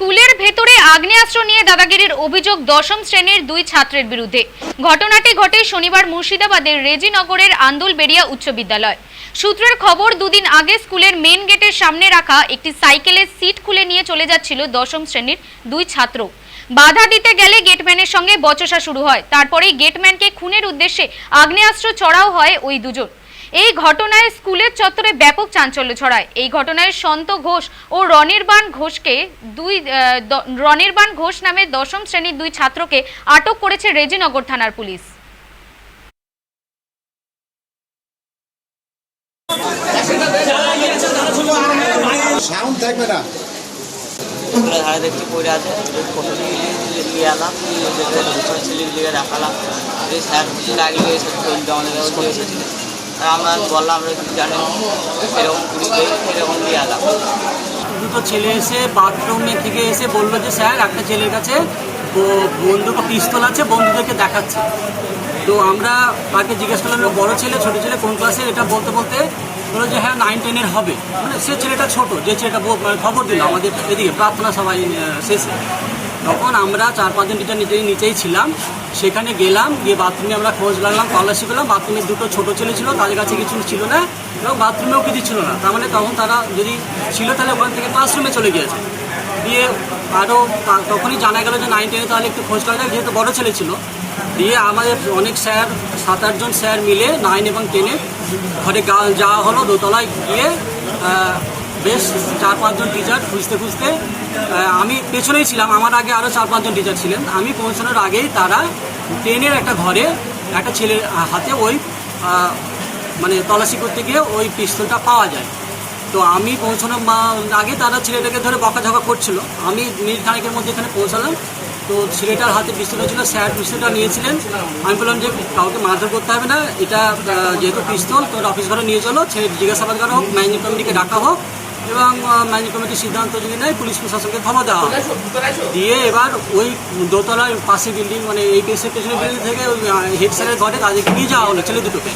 স্কুলের ভেতরে আগ্নেয়াস্ত্র নিয়ে দাদাগিরির অভিযোগ দশম শ্রেণির দুই ছাত্রের বিরুদ্ধে। ঘটনাটি ঘটে শনিবার মুর্শিদাবাদের রেজিনগরের আন্দুলবেড়িয়া উচ্চ বিদ্যালয়। সূত্রের খবর, দুদিন আগে স্কুলের মেন গেটের সামনে রাখা একটি সাইকেলের সিট খুলে নিয়ে চলে যাচ্ছিল দশম শ্রেণির দুই ছাত্র। বাধা দিতে গেলে গেটম্যানের সঙ্গে বচসা শুরু হয়। তারপরেই গেটম্যানকে খুনের উদ্দেশ্যে আগ্নেয়াস্ত্র চড়াও হয় ওই দুজন। এই ঘটনায় স্কুলের চত্বরে ব্যাপক চাঞ্চল্য ছড়ায়। এই ঘটনায় সন্ত ঘোষ ও রনির্বাণ ঘোষকে দুই রনির্বাণ ঘোষ নামে দশম শ্রেণির দুই ছাত্রকে আটক করেছে রেজিনগর থানার পুলিশ। সাউন্ড থাকবে না। তুলে ধারে পড়ে আছে ফটো নিয়ে স্যার লাগলে এসে আমাদের এসেছিল। আর আমরা বললাম, আমরা কি জানি এরকম কুড়ি এরকম দিয়ে এলাম দুটো ছেলে এসে বাথরুমে থেকে এসে বলল যে, স্যার, একটা ছেলের কাছে ব- বন্দুক ও পিস্তল আছে, বন্ধুদেরকে দেখাচ্ছে। তো আমরা তাকে জিজ্ঞেস করলাম বড় ছেলে, ছোট ছেলে, কোন ক্লাসে এটা বলতে বলতে বলল যে হ্যাঁ নাইন টেনের হবে। মানে সে ছেলেটা ছোট, যে ছেলেটা মানে খবর দিল আমাদের এদিকে, প্রার্থনা সবাই শেষে। তখন আমরা চার পাঁচজন টিচার নিচেই নিচেই ছিলাম। সেখানে গেলাম, গিয়ে বাথরুমে আমরা খোঁজ লাগলাম, তল্লাশি করলাম। বাথরুমে দুটো ছোটো ছেলে ছিল, তাদের কাছে কিছু ছিল না এবং বাথরুমেও কিছু ছিল না। তার মানে তখন তারা যদি ছিল তাহলে ওখান থেকে ক্লাসরুমে চলে গিয়েছে। দিয়ে আরও তখনই জানা গেল যে নাইন টেনে তাহলে একটু খোঁজ করা যাক, যেহেতু বড়ো ছেলে ছিল। দিয়ে আমাদের অনেক স্যার, সাত আটজন স্যার মিলে নাইন এবং টেনে ঘরে যাওয়া হলো, দোতলায় গিয়ে বেশ চার পাঁচজন টিচার খুঁজতে খুঁজতে আমি পেছনেই ছিলাম, আমার আগে আরও চার পাঁচজন টিচার ছিলেন। আমি পৌঁছানোর আগেই তারা ট্রেনের একটা ঘরে একটা ছেলের হাতে ওই মানে তলাশি করতে গিয়ে ওই পিস্তলটা পাওয়া যায়। তো আমি পৌঁছানোর আগে তারা ছেলেটাকে ধরে বকাঝকা করছিল। আমি মিনিট খানেকের মধ্যে এখানে পৌঁছালাম। তো ছেলেটার হাতে পিস্তলটা ছিল, স্যার পিস্তলটা নিয়েছিলেন। আমি বললাম যে কাউকে মারধর করতে হবে না, এটা যেহেতু পিস্তল তোর অফিস ঘরে নিয়ে চলো, ছেলে জিজ্ঞাসাবাদ করা হোক, ম্যানেজিং কমিটিকে ডাকা হোক। এবং ম্যানেজিং কমিটির সিদ্ধান্ত যদি নেয়, পুলিশ প্রশাসনকে ধমা দেওয়া হয় দিয়ে এবার ওই দোতলার পাশে বিল্ডিং মানে এই পেছনে পেছনে বিল্ডিং থেকে ওই হেড স্যারের ঘরে তাদেরকে নিয়ে যাওয়া হলো, ছেলে দুটোকে।